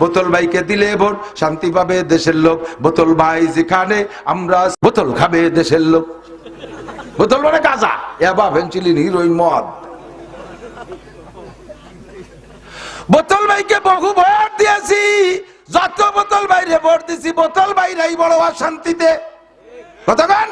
বোতল ভাইকে দিলে ভোট, শান্তি পাবে দেশের লোক। বোতল ভাই যেখানে, আমরা বোতল খাবে দেশের লোক। বোতল মানে গাজা। এবা ভেঞ্চিলিন হিরোইন মদ। বোতল ভাইকে বহু ভোট দিয়েছি। যত বোতল বাইরে ভোট দিছি, বোতল বাইরাই বড় অশান্তিতে কতক্ষণ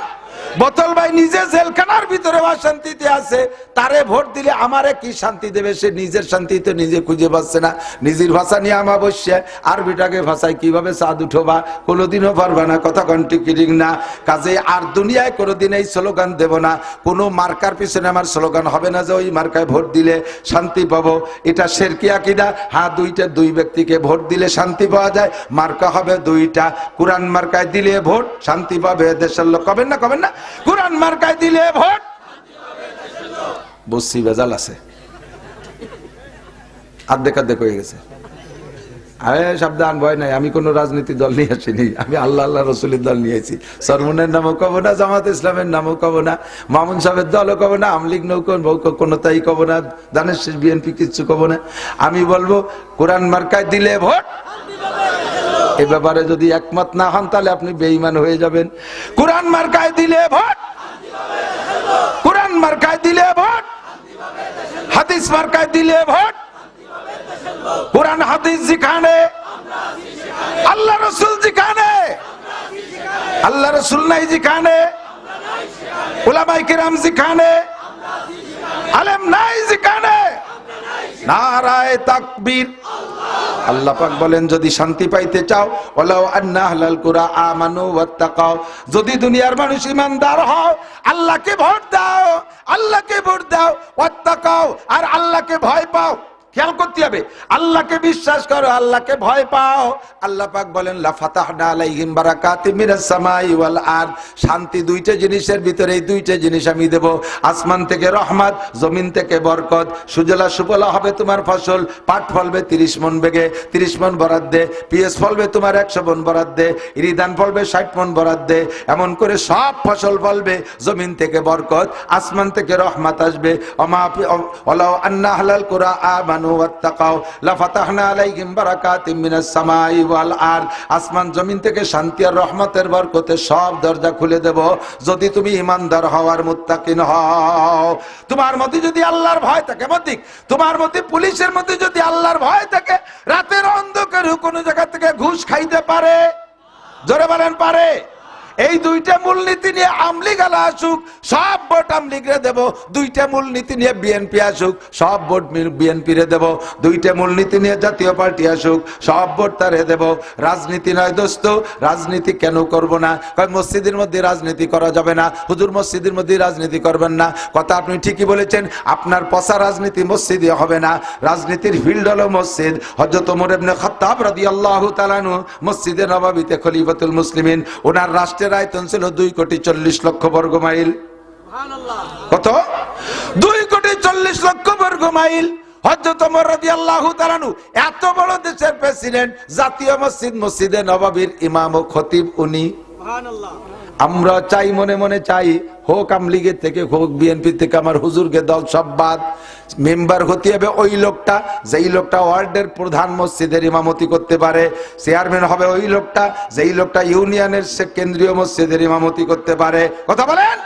বোতল ভাই নিজে জেলখানার ভিতরে অশান্তিতে আছে, তারে ভোট দিলে আমারে কি শান্তি দেবে? সে নিজের শান্তি তো নিজে খুঁজে পাচ্ছে না। নিজের ভাষা নিয়ে আমা বসছে আরবিটাকে ভাষায় কীভাবে চাঁদ উঠোবা? কোনোদিনও পারবা না। কথা কন্টিকিরিং না। কাজে আর দুনিয়ায় কোনোদিন এই স্লোগান দেব না। কোনো মার্কার পিছনে আমার স্লোগান হবে না যে ওই মার্কায় ভোট দিলে শান্তি পাবো। এটা শেরকিয়া কিনা হ্যাঁ দুইটা, দুই ব্যক্তিকে ভোট দিলে শান্তি পাওয়া যায়। মার্কা হবে দুইটা। কোরআন মার্কায় দিলে ভোট, শান্তি পাবে দেশের লোক। কবেন না কবেন না? কোরআন মার্কায় দিলে ভোট। বসছি বেজাল আছে। আর্ধেক আর্ধেক হয়ে গেছে। আরে, সাবধান, ভয় নাই। আমি কোন রাজনীতি দল নিয়ে আসিনি। আমি আল্লাহ আল্লাহ, রসুলের দল নিয়ে নিয়েছি সরমনের নামও কব না, জামাত ইসলামের নামও কব না, মামুন সাহেবের দলও কব না, আমলিগ নৌকো কোনো তাই কব না দানের বিএনপি কিচ্ছু কব না। আমি বলব, কোরআন মার্কায় দিলে ভোট। এ ব্যাপারে যদি একমত না হন, তাহলে আপনি বেঈমান হয়ে যাবেন। কোরআন মার্কায় দিলে ভোট। কোরআন মার্কায় দিলে ভোট। হাদিস মার্কায় দিলে ভোট। কোরআন, হাদিস যেখানে, আল্লাহ রসুল যেখানে, আল্লাহ রসুল নাই যেখানে ওলামাই কিরাম যেখানে, আলেম নাই যেখানে। নারায় তাকবীর। আল্লাহ পাক বলেন, যদি শান্তি পাইতে চাও ওলাও আন্না হালাল কুরা আমানু ওয়াত্তাকাও যদি দুনিয়ার মানুষ ইমানদার হও আল্লাহকে ভোট দাও, আল্লাহকে ভোট দাও ওয়াত্তাকাও আর আল্লাহকে ভয় পাও খেয়াল করতে হবে। আল্লাহকে বিশ্বাস করো, আল্লাহকে ভয় পাও। আল্লাহ পাক বলেন, লা ফাতাহনা আলাইহিম বারাকাতিম মিনাস সামাই ওয়াল আরদ। শান্তি দুইটা জিনিসের ভিতরে এই দুইটা জিনিস আমি দেব। আসমান থেকে রহমত, জমিন থেকে বরকত। সুজলা সুফলা হবে তোমার ফসল, পাট ফলবে 30 মন বেগে 30 মন বরাদ দে। পিএস ফলবে তোমার 100 মন বরাদ দে। ইরিদান ফলবে 60 মন বরাদ দে। এমন করে সব ফসল ফলবে, জমিন থেকে বরকত, আসমান থেকে রহমত আসবে। অমা ওয়ালাউ আন্না হালাল কুরা আমানু। ওয়াত্তাকাও লাফাতাহনা আলাইহিম বারাকাতিম মিনাস সামাই ওয়াল আরদ। আসমান জমিন থেকে শান্তি আর রহমতের বরকতে সব দরজা খুলে দেব। যদি তুমি ইমানদার হওয়ার মুত্তাকিন হও। তোমার মধ্যে যদি আল্লাহর ভয় থাকে, মতিক। তোমার মধ্যে পুলিশের মধ্যে যদি আল্লাহর ভয় থাকে, রাতের অন্ধকারে কোন জায়গা থেকে ঘুষ খাইতে পারে? জোরে বলেন, পারে? এই দুইটা মূলনীতি নিয়ে আমলি গালা আসুক, সব ভোট আমলিগরে দেব। দুইটা মূলনীতি নিয়ে বিএনপি আসুক, সব ভোট বিএনপি রে দেব। দুইটা মূলনীতি নিয়ে জাতীয় পার্টি আসুক, সব ভোট তারে দেব। রাজনীতি নয় দোস্ত, রাজনীতি কেন করব না? কয়, মসজিদের মধ্যে রাজনীতি করা যাবে না। হুজুর মসজিদের মধ্যে রাজনীতি করবেন না। কথা আপনি ঠিকই বলেছেন, আপনার পচা রাজনীতি মসজিদে হবে না। রাজনীতির ফিল্ড হলো মসজিদ। হজরত ওমর ইবনে খাত্তাব রাদিয়াল্লাহু তাআলাহু মসজিদে নববীতে খলিফাতুল মুসলিমিন, ওনার রাষ্ট্রের আয়তন ছিল দুই কোটি চল্লিশ লক্ষ বর্গ মাইল। কত? দুই কোটি চল্লিশ লক্ষ বর্গ মাইল। এত বড় দেশের প্রেসিডেন্ট জাতীয় মসজিদ মসজিদে নবাবীর ইমাম ও খতিব উনি। আমরা চাই, মনে মনে চাই, হোক আম আমলিগের থেকে, হোক বিএনপি থেকে, আমার হুজুরকে দল সব বাদ মেম্বার হতে হবে ওই লোকটা, যেই লোকটা ওয়ার্ডের প্রধান মসজিদের ইমামতি করতে পারে। চেয়ারম্যান হবে ওই লোকটা, যেই লোকটা ইউনিয়নের সে কেন্দ্রীয় মসজিদের ইমামতি করতে পারে। কথা বলেন?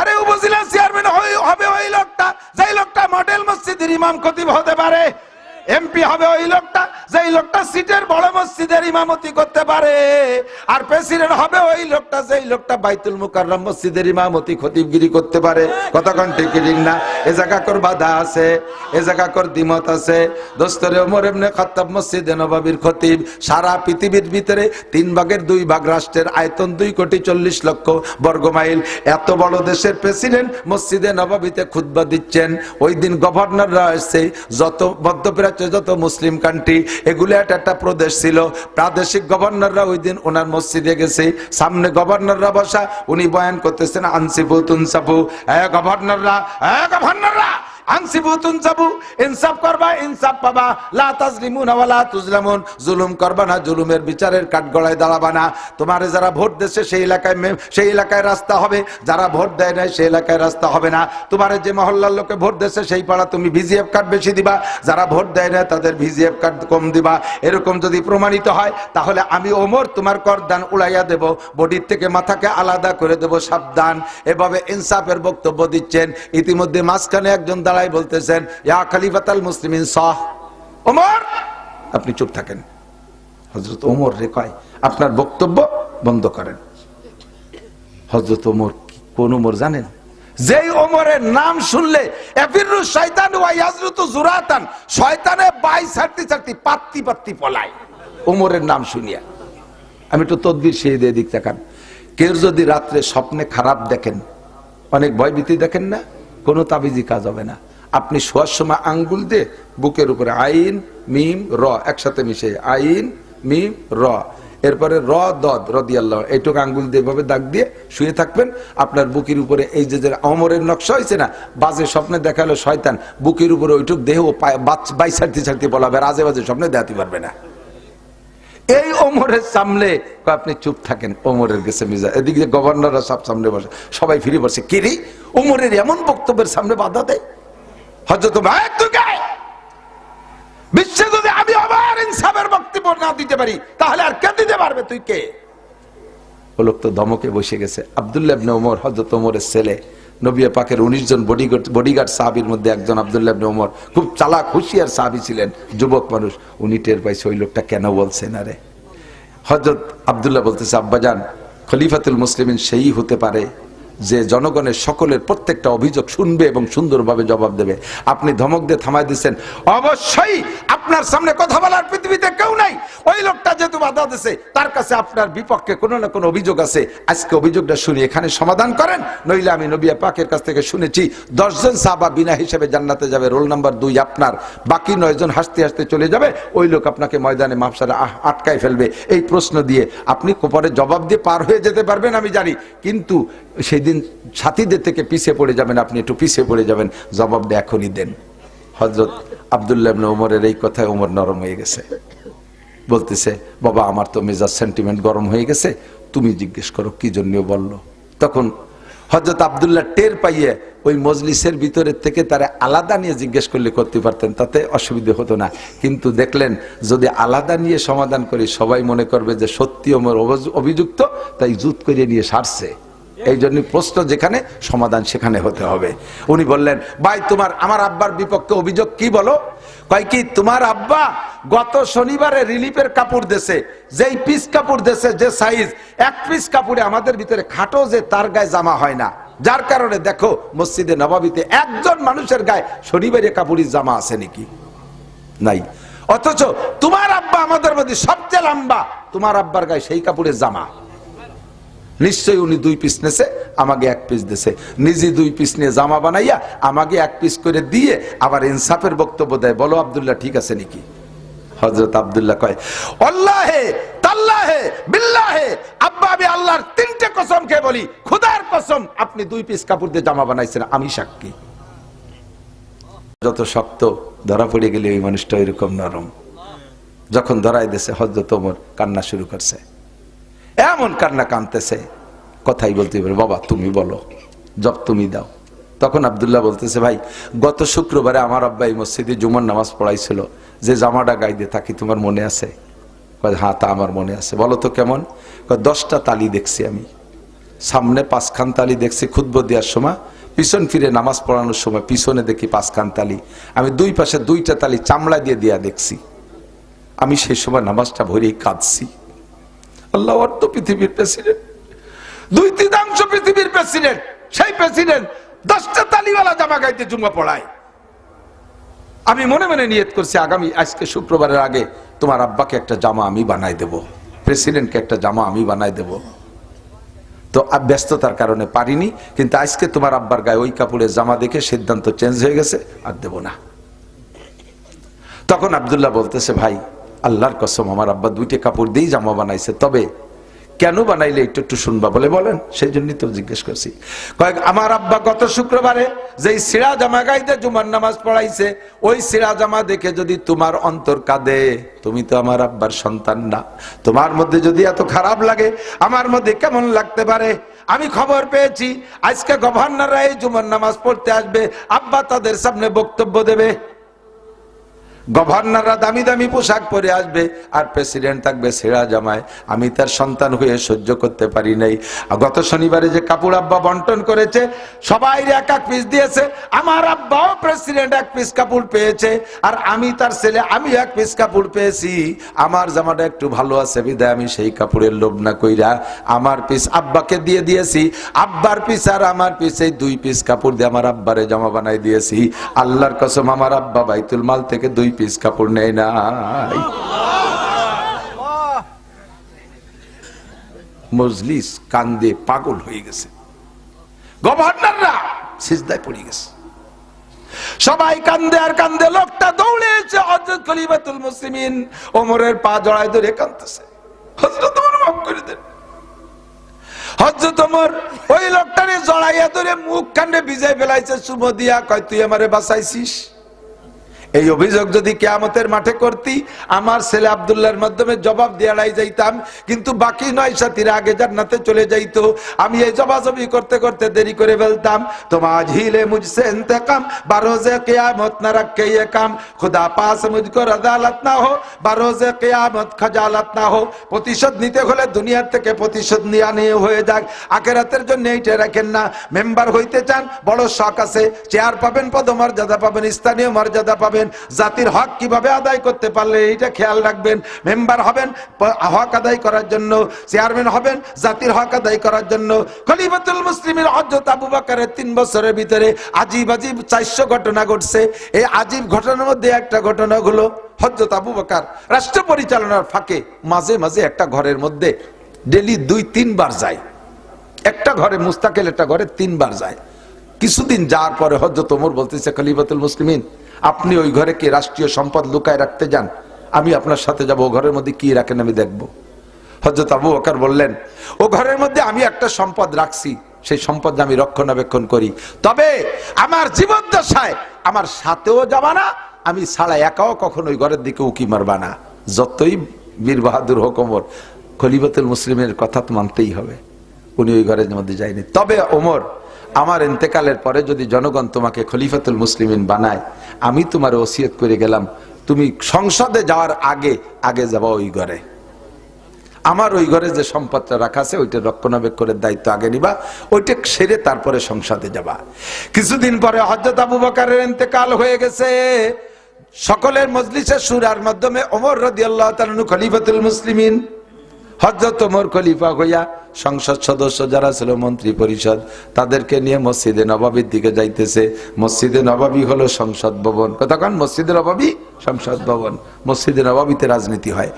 আরে উপজেলা চেয়ারম্যান হবে ওই লোকটা, যেই লোকটা মডেল মসজিদের ইমাম খতিব হতে পারে। এমপি হবে ওই লোকটা, যেই লোকটা সিটের বড় মসজিদের ইমামতি করতে পারে। আর প্রেসিডেন্ট হবে ওই লোকটা, যেই লোকটা বাইতুল মুকাররম মসজিদের ইমামতি খতিবগিরি করতে পারে। কতক্ষণ ঠিক ঠিক না? এ জায়গা কর বাধা আছে, এ জায়গা কর দ্বিমত আছে। দোস্তরে ওমর এমনি খত্তাব মসজিদে নবাবির খতিব, সারা পৃথিবীর ভিতরে তিন ভাগের দুই ভাগ রাষ্ট্রের আয়তন দুই কোটি চল্লিশ লক্ষ বর্গ মাইল। এত বড় দেশের প্রেসিডেন্ট মসজিদে নবাবিতে খুতবা দিচ্ছেন। ওই দিন গভর্নররা এসছে যত মধ্যপ্রাচ্য যত মুসলিম কান্ট্রি এগুলো একটা একটা প্রদেশ ছিল। প্রাদেশিক গভর্নররা ওই দিন ওনার মসজিদে গেছে। সামনে গভর্নররা বসা, উনি বয়ান করতেছেন, আনসিফু তুনসাফু। হ্যাঁ গভর্নররা হ্যাঁ গভর্নররা! আনসিবু তুনসাবু ইনসাফ করবা, ইনসাফ পাবা। লা তাজলিমুন ওয়া লা তুজলামুন। জুলুম করবা না, জুলুমের বিচারের কাঠগড়ায় দাঁড়াবা না। তোমার যারা ভোট দিচ্ছে সেই এলাকায় সেই এলাকায় রাস্তা হবে। যারা ভোট দেয় সেই এলাকায় রাস্তা হবে না। তোমার যে মহল্লার লোকে ভোট দিচ্ছে সেই পাড়া তুমি ভিজিএফ কার্ড বেশি দিবা। যারা ভোট দেয় না তাদের ভিজিএফ কার্ড কম দিবা। এরকম যদি প্রমাণিত হয়, তাহলে আমি ওমর তোমার করদান উড়াইয়া দেব। বডির থেকে মাথাকে আলাদা করে দেব সাবধান। এভাবে ইনসাফের বক্তব্য দিচ্ছেন। ইতিমধ্যে মাঝখানে একজন দাঁড়াই বলতেছেন, ইয়া খালিফাতাল মুসলিমিন ওমর, আপনি চুপ থাকেন। হজরত ওমর রে কয়, আপনার বক্তব্য বন্ধ করেন। হজরত ওমর কোন ওমর জানেন? যেই ওমরের নাম শুনলে, এফিরু শয়তান ওয়া ইয়াজরুতু জুরাতান শয়তানে বাই ছাড়তি ছাড়তি পাত্তি পাত্তি পলায়। ওমরের নাম শুনিয়া। আমি একটু তদবির সেই দিয়ে কেউ যদি রাত্রে স্বপ্নে খারাপ দেখেন, অনেক ভয়ভীতি দেখেন না? কোনো তাবিজি কাজ হবে না। আপনি শোয়ার সময় আঙ্গুল দিয়ে বুকের উপরে আইন, মিম, র একসাথে মিশে আইন, মিম, র। এরপরে র, দদ রদি আল্লাহ এইটুকু আঙ্গুল দিয়ে এভাবে দাগ দিয়ে শুয়ে থাকবেন। আপনার বুকের উপরে এই যে যে অমরের নকশা হয়েছে না, বাজে স্বপ্নে দেখাল শয়তান। বুকের উপরে ওইটুক দেহ বাই ছাড়তে ছাড়তে বলাবে আর আজে বাজে স্বপ্নে দেখাতে পারবে না। এই ওমরের সামনে আপনি চুপ থাকেন ওমরের গেছে মিজা এদিকে গভর্নররা সব সামনে বসে, সবাই ফিরে বসে কিরি ওমরের এমন বক্তব্যের সামনে বাধা দেয়? হজরত তুই বিশ্বে যদি আমি আবার ইনসাফের বক্তব্য না দিতে পারি, তাহলে আর কে দিতে পারবে? তুই কে? ও লোক তো ধমকে বসে গেছে। আবদুল্লাহ ইবনে ওমর হজরত ওমরের ছেলে নবিয়া পাকের উনিশ জন বডিগার্ড বডিগার্ড সাহাবির মধ্যে একজন আবদুল্লাহ ইবনে ওমর খুব চালাক, হুঁশিয়ার সাহাবি ছিলেন, যুবক মানুষ। উনি টের পাইছে ওই লোকটা কেন বলছেন আরে হজরত আবদুল্লাহ বলতেছে, আব্বাজান, খলিফাতুল মুসলিমিন সেই হতে পারে যে জনগণের সকলের প্রত্যেকটা অভিযোগ শুনবে এবং সুন্দরভাবে জবাব দেবে। আপনি ধমক দিয়ে থামাই দিচ্ছেন। অবশ্যই আপনার সামনে কথা বলার পৃথিবীতে কেউ নাই। ওই লোকটা যেহেতু বাধা দিছে, তার কাছে আপনার বিপক্ষে কোনো না কোনো অভিযোগ আছে। আজকে অভিযোগটা শুনি, এখানে সমাধান করেন? নইলে আমি নবিয়া পাকের কাছ থেকে শুনেছি, দশজন সাহাবা বিনা হিসেবে জান্নাতে যাবে। রোল নাম্বার দুই আপনার। বাকি নয়জন হাসতে হাসতে চলে যাবে। ওই লোক আপনাকে ময়দানে মাপসারে আটকায় ফেলবে। এই প্রশ্ন দিয়ে আপনি কোপরে জবাব দিয়ে পার হয়ে যেতে পারবেন, আমি জানি। কিন্তু সেই দিন সাথীদের থেকে পিছিয়ে পড়ে যাবেন, আপনি একটু পিছিয়ে পড়ে যাবেন। জবাবটা এখনই দেন। হজরত আবদুল্লাহ ওমরের এই কথায় ওমর নরম হয়ে গেছে। বলতেছে, বাবা, আমার তো মেজাজ সেন্টিমেন্ট গরম হয়ে গেছে। তুমি জিজ্ঞেস করো, কি জন্য বলল? তখন হজরত আবদুল্লাহ টের পাইয়ে ওই মজলিসের ভিতরের থেকে তারা আলাদা নিয়ে জিজ্ঞেস করলে করতে পারতেন, তাতে অসুবিধে হতো না। কিন্তু দেখলেন, যদি আলাদা নিয়ে সমাধান করি সবাই মনে করবে যে সত্যি ওমর অভিযুক্ত, তাই জুত করিয়ে নিয়ে সারছে। এই জন্য প্রশ্ন যেখানে, সমাধান সেখানে হতে হবে। উনি বললেন, ভাই, তোমার, আমার আব্বার বিপক্ষে অভিযোগ কি বলো? কয় কি, তোমার আব্বা গত শনিবারে রিলিফের কাপড় দেশে যেই পিস কাপড় দেশে যে সাইজ, এক পিস কাপড়ে আমাদের ভিতরে খাটো যে তার গায়ে জামা হয় না। যার কারণে দেখো, মসজিদে নবাবিতে একজন মানুষের গায়ে শনিবারে কাপড়ি জামা আছে নাকি? নাই। অথচ তোমার আব্বা আমাদের মধ্যে সবচেয়ে লম্বা, তোমার আব্বার গায়ে সেই কাপড়ের জামা। নিশ্চয়ই উনি দুই পিস নেছে, আমাকে এক পিস দিছে। নিজে দুই পিস নিয়ে জামা বানাইয়া আমাকে এক পিস করে দিয়ে আবার ইনসাফের বক্তব্য দেয়। বলো, আবদুল্লাহ, ঠিক আছে নাকি? হজরত আব্দুল্লাহ কয়, আল্লাহে, তাল্লাহে, বিল্লাহে, আব্বা, আমি আল্লাহর তিনটে কসম খেয়ে বলি, খুদার কসম, আপনি দুই পিস কাপড় দিয়ে জামা বানাইছেন, আমি সাক্ষী। যত শক্ত ধরা পড়ে গেলে ওই মানুষটা এরকম নরম। যখন ধরাই দিছে হজরত ওমর কান্না শুরু করছে। এমন কান্না কানতেছে। কথাই বলতে পারে, বাবা, তুমি বলো, জব তুমি দাও। তখন আবদুল্লাহ বলতেছে, ভাই, গত শুক্রবারে আমার আব্বা এই মসজিদে জুমার নামাজ পড়াইছিল। যে জামাটা গাইতে থাকি তোমার মনে আছে? হ্যাঁ তা আমার মনে আছে। বলো তো কেমন? দশটা তালি দেখছি আমি। সামনে পাঁচখান তালি দেখছি খুদ্ব দেওয়ার সময়, পিছন ফিরে নামাজ পড়ানোর সময়, পিছনে দেখি পাঁচখান তালি। আমি দুই পাশে দুইটা তালি চামড়া দিয়ে দেয়া দেখছি। আমি সেই সময় নামাজটা ভরেই কাঁদছি। আল্লাহ অর্থ পৃথিবীর প্রেসিডেন্ট। দুই তৃতীয়াংশ পৃথিবীর প্রেসিডেন্ট, সেই প্রেসিডেন্ট দশটা তালিওয়ালা জামা গাইতে জুম্মা পড়ায়। আমি মনে মনে নিয়ত করছি, আগামী আজকে শুক্রবারের আগে তোমার আব্বাকে একটা জামা আমি বানাই দেব। প্রেসিডেন্টকে একটা জামা আমি বানাই দেব। তো ব্যস্ততার কারণে পারিনি, কিন্তু আজকে তোমার আব্বার গায়ে ওই কাপড়ের জামা দেখে সিদ্ধান্ত চেঞ্জ হয়ে গেছে, আর দেব না। তখন আবদুল্লাহ বলতেছে, ভাই আল্লাহর কসম, আমার আব্বা দুইটা কাপড় দিয়েই জামা বানাইছে। তবে কেন বানাইলে একটু একটু শুনবা বলে বলেন? সেই জন্যই তো জিজ্ঞেস করছি। কয়েক, আমার আব্বা গত শুক্রবারে যেই সিরা জামা গাইতে জুমার নামাজ পড়াইছে, ওই সিরা জামা দেখে যদি তোমার অন্তর কাঁদে, তুমি তো আমার আব্বার সন্তান না। তোমার মধ্যে যদি এত খারাপ লাগে, আমার মধ্যে কেমন লাগতে পারে? আমি খবর পেয়েছি, আজকে গভর্নররা এই জুমার নামাজ পড়তে আসবে, আব্বা তাদের সামনে বক্তব্য দেবে। গভর্নররা দামি দামি পোশাক পরে আসবে, আর প্রেসিডেন্ট থাকবে সেরা জামায় আমি তার সন্তান হয়ে সহ্য করতে পারি নাই। গত শনিবারে যে কাপড় আব্বা বন্টন করেছে সবাই এক এক পিস দিয়েছে। আমার আব্বাও প্রেসিডেন্ট এক পিস কাপড় পেয়েছে, আর আমি তার ছেলে, আমি এক পিস কাপড় পেয়েছি। আমার জামাটা একটু ভালো আছে, বিদায়, আমি সেই কাপড়ের লোভ না কইরা আমার পিস আব্বাকে দিয়ে দিয়েছি। আব্বার পিস আর আমার পিস এই দুই পিস কাপড় দিয়ে আমার আব্বারে জামা বানাই দিয়েছি। আল্লাহর কসম, আমার আব্বা বাইতুল মাল থেকে দুই পিস কাপড় নেয় নাই মজলিস কান্দে পাগল হয়ে গেছে গভর্নররা সিজদায় পড়ে গেছে সবাই কান্দে আর কান্দে লোকটা দৌড়েছে হজরত খলিফাতুল মুসলিমিন ওমরের পা জড়ায় ধরে কান্দতেছে হজরত ওমর মাফ করে দেন হজরত ওমর ওই লোকটারে জড়াইয়া ধরে মুখ কাণ্ডে ভিজাই ফেলাইছে শুভ দিয়া কয় তুই আমারে বাঁচাইছিস এই অভিযোগ যদি কেয়ামতের মাঠে করতি, আমার ছেলে আবদুল্লার মাধ্যমে জবাব দিয়ে যাইতাম, কিন্তু বাকি নয় সাথীরা আগে জান্নাতে চলে যাইত। আমি এই জবাজবি করতে করতে দেরি করে ফেলতাম। তোমার ঝিলে বারোজে কেয়ামত না রাখকে ইয়ে খুদা না বারোজে কেয়ামত না প্রতিশোধ নিতে হলে দুনিয়ার থেকে প্রতিশোধ নিয়ে নিয়ে হয়ে যাক। আখেরাতের জন্য এইটা রাখেন না। মেম্বার হইতে চান, বড় শখ আছে। চেয়ার পাবেন, পদমর্যাদা পাবেন, স্থানীয় মর্যাদা পাবেন। জাতির হক কীভাবে আদায় করতে পারলে এইটা খেয়াল রাখবেন। মেম্বার হবেন, হক আদায় করার জন্য চেয়ারম্যান হবেন, জাতির হক আদায় করার জন্য। খলিফাতুল মুসলিমের হজরত আবু বকরের তিন বছরের ভিতরে আজিব আজিব চারশো ঘটনা ঘটছে। এই আজিব ঘটনার মধ্যে একটা ঘটনা হলো হজরত আবু বকার রাষ্ট্র পরিচালনার ফাঁকে মাঝে মাঝে একটা ঘরের মধ্যে ডেলি দুই, তিনবার যায়। একটা ঘরে মুস্তাকেল, একটা ঘরে তিনবার যায়। কিছুদিন যাওয়ার পরে হজরত ওমর বলতেছে, খলিফাতুল মুসলিমিন আপনি ওই ঘরে কি রাষ্ট্রীয় সম্পদ লুকায় রাখতে যান? আমি আপনার সাথে যাব, ও ঘরের মধ্যে কি রাখেন আমি দেখব। হজরত আবু বকর বললেন, ও ঘরের মধ্যে আমি একটা সম্পদ রাখছি, সেই সম্পদ আমি রক্ষণাবেক্ষণ করি। তবে আমার জীবদ্দশায় আমার সাথেও যাবা না, আমি ছাড়া একাও কখনো ওই ঘরের দিকে উকি মারবা না। যতই বীর বাহাদুর হোক ওমর, খলিফাতুল মুসলিমের কথা তো মানতেই হবে। উনি ওই ঘরের মধ্যে যায়নি। তবে ওমর আমার ইন্তেকালের পরে যদি জনগণ তোমাকে খলিফাতুল মুসলিমিন বানায়, আমি তোমার ওসিয়ত করে গেলাম। তুমি সংসদে যাওয়ার আগে আগে যাবা ওই ঘরে। আমার ওই ঘরে যে সম্পদটা রাখা আছে, ওইটা রক্ষণাবেক্ষণের দায়িত্ব আগে নিবা, ওইটা সেরে তারপরে সংসদে যাবা। কিছুদিন পরে হজরত আবু বকারের ইন্তেকাল হয়ে গেছে। সকলের মজলিসের সুরার মাধ্যমে ওমর রদি আল্লাহ খলিফাতুল মুসলিমিন হজরত ওমর খলিফা হইয়া সংসদ সদস্য যারা ছিল মন্ত্রী পরিষদ, তাদেরকে নিয়ে মসজিদে নবাবির দিকে যাইতেছে। মসজিদে নবাবী হলো সংসদ ভবন। কতক্ষণ? মসজিদে নবাবী, সংসদ ভবন। মসজিদে নবাবিতে রাজনীতি হয়।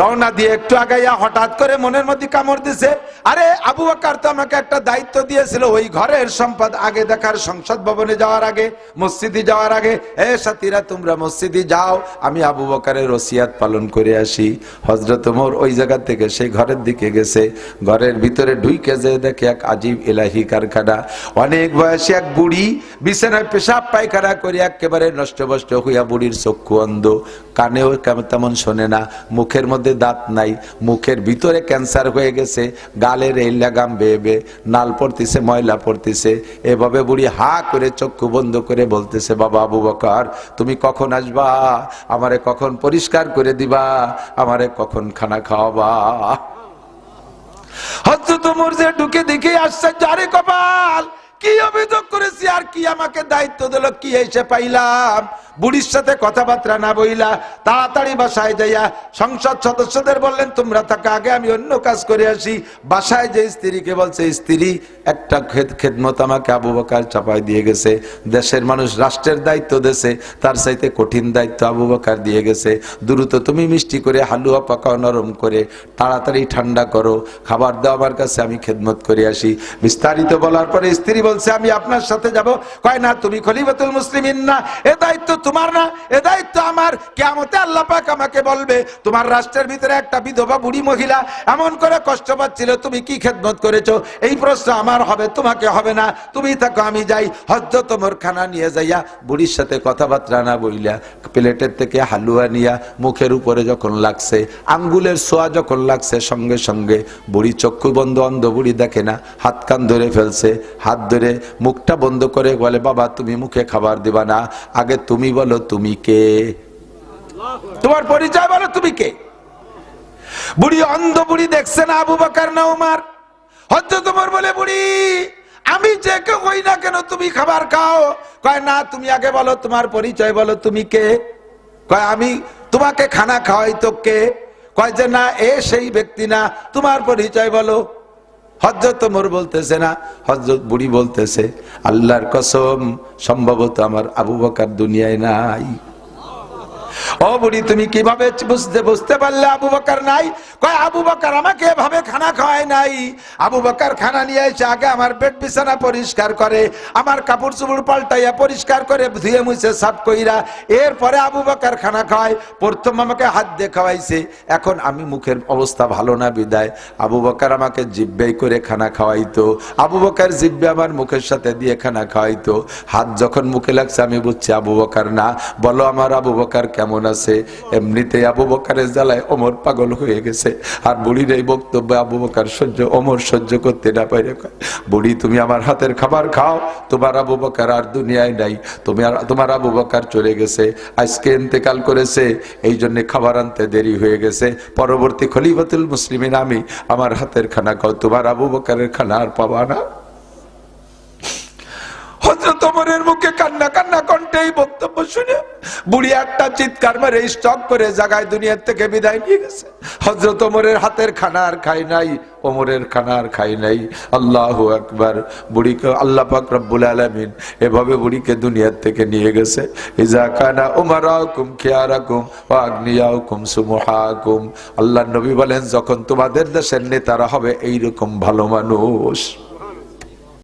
রওনা দিয়ে একটু আগাইয়া হঠাৎ করে মনের মধ্যে কামড় দিছে। আরে, আবু বাকার তো আমাকে একটা দায়িত্ব দিয়েছিল ওই ঘরের সম্পদ আগে দেখার সংসদ ভবনে যাওয়ার আগে, মসজিদে যাওয়ার আগে। এ সাথীরা, তোমরা মসজিদে যাও, আমি আবু বকারের রসিয়াত পালন করে আসি। হজরত ওমর ওই জায়গা থেকে সেই ঘরের দিকে গেছে। ঘরের ভিতরে ঢুইকে যে দেখে এক আজীব এলাহি কারখানা। অনেক বয়সী এক বুড়ি বিছানায় পেশাব পায়খানা করে একেবারে নষ্ট বষ্ট হইয়া বুড়ির চক্ষু অন্ধ। কানেও কেমন তেমন শোনে না, মুখের মধ্যে দাঁত নাই, মুখের ভিতরে ক্যান্সার হয়ে গেছে, গালের এই লাগাম বেয়ে নাল পড়তেছে, ময়লা পড়তেছে, এভাবে বুড়ি হা করে চক্ষু বন্ধ করে বলতেছে, বাবা আবু বকর, তুমি কখন আসবা? আমারে কখন পরিষ্কার করে দিবা? আমারে কখন খানা খাওয়াবা? ঢুকে দেখে আশ্চর্য কপাল, কি অভিযোগ করেছি আর কি আমাকে দায়িত্ব দিল, কি এসে পাইলাম? বুড়ির সাথে কথাবার্তা না বইলা তাড়াতাড়ি বাসায় যাইয়া সংসদ সদস্যদের বললেন, তোমরা থাকা আগে, আমি অন্য কাজ করে আসি। বাসায় যে স্ত্রীকে বলছে, স্ত্রী, একটা খেদ, খেদমত আমাকে আবু বকার চাপাই দিয়ে গেছে। দেশের মানুষ রাষ্ট্রের দায়িত্ব দেশে তার চাইতে কঠিন দায়িত্ব আবু বকার দিয়ে গেছে। দ্রুত তুমি মিষ্টি করে, হালুয়া পাকাও, নরম করে, তাড়াতাড়ি ঠান্ডা করো। খাবার দাও আমার কাছে, আমি খেদমত করে আসি। বিস্তারিত বলার পরে স্ত্রী বলছে, আমি আপনার সাথে যাব। কয়, না, তুমি খলিফাতুল মুসলিমিন না, এ দায়িত্ব তোমার না, এ দায়িত্ব আমার। কেমতে আল্লাহ পাক আমাকে বলবে, তোমার রাষ্ট্রের ভিতরে একটা বিধবা বুড়ি মহিলা এমন করে কষ্ট পাচ্ছিল, তুমি কি খেদমত করেছ? এই প্রশ্ন আমার হবে, তোমাকে হবে না। তুমি থাকো, আমি যাই। হজ্জ তোমার খানা নিয়ে যাইয়া বুড়ির সাথে কথাবার্তা না বইলা প্লেটের থেকে হালুয়া নিয়া মুখের উপরে যখন লাগছে, আঙ্গুলের সোয়া যখন লাগছে, সঙ্গে সঙ্গে বুড়ি চক্ষু বন্ধ, অন্ধ বুড়ি দেখে না, হাত কান ধরে ফেলছে, হাত ধরে মুখটা বন্ধ করে বলে, বাবা, তুমি মুখে খাবার দিবা না। আগে তুমি বলো তুমি কে? তোমার পরিচয় বলো তুমি কে? বুড়ি অন্ধ বুড়ি দেখছে না আবু বাকার না উমার। হজ্জ তোমার বলে, বুড়ি, আমি যে কেউ হই না কেন, তুমি খাবার খাও? কয়, না, তুমি আগে বলো, তোমার পরিচয় বলো তুমি কে? কয়, আমি তোমাকে খানা খাওয়াই তো কে? কয় যে, না, এ সেই ব্যক্তি না, তোমার পরিচয় বলো। হজরত মোর বলতেছে না হজরত বুড়ি বলতেছে, আল্লাহর কসম, সম্ভবত আমার আবু বকার দুনিয়ায় নাই। ও বুড়ি, তুমি কীভাবে বুঝতে বুঝতে পারলে আবু বকার নাই? কয়, আবু বকার আমাকে এভাবে খানা খাওয়ায় নাই। আবু বকার খানা নিয়ে এসে আগে আমার পেট বিছানা পরিষ্কার করে, আমার কাপড় চুপড় পাল্টাইয়া পরিষ্কার করে ধুয়ে মুছে সাফ কইরা এরপরে আবু বকার খানা খাওয়ায়। প্রথম আমাকে হাত দিয়ে খাওয়াইছে। এখন আমি মুখের অবস্থা ভালো না বিদায়। আবু বকার আমাকে জিব্বে করে খানা খাওয়াইতো। আবু বকার জিব্বে আমার মুখের সাথে দিয়ে খানা খাওয়াইতো। হাত যখন মুখে লাগছে, আমি বুঝছি আবু বকার না। বলো আমার আবু বকার কেমন আছে? এমনিতে আবু বকারের জ্বালায় অমর পাগল হয়ে গেছে। আর বুড়ির এই বক্তব্য আবু বকার সহ্য অমর সহ্য করতে না পারে বুড়ি, তুমি আমার হাতের খাবার খাও, তোমার আবু বকার আর দুনিয়ায় নাই, তুমি আর, তোমার আবু বকার চলে গেছে, আজকে ইন্তেকাল করেছে এই জন্য খাবার আনতে দেরি হয়ে গেছে, পরবর্তী খলিফাতুল মুসলিমিন আমি আমার হাতের খানা খাও, তোমার আবু বকারের খানা আর পাবা না। হজরত ওমরের মুখে কান্না কান্না কণ্ঠে এই বক্তব্য শুনে বুড়ি চিৎকার স্টক করে দুনিয়ার থেকে বিদায় নিয়ে গেছে। হজরত ওমরের হাতের খানা আর খাই নাই, ওমরের খানা আর খাই নাই। আল্লাহ একবার বুড়িকে আল্লাহ পাক রব্বুল আলামিন এভাবে বুড়িকে দুনিয়ার থেকে নিয়ে গেছে। ইজা কানা উমারাকুম খিয়ারাকুম ওয়া আগনিয়াকুম সুমুহাকুম। আল্লাহ নবী বলেন, যখন তোমাদের দেশের নেতারা হবে, এইরকম ভালো মানুষ।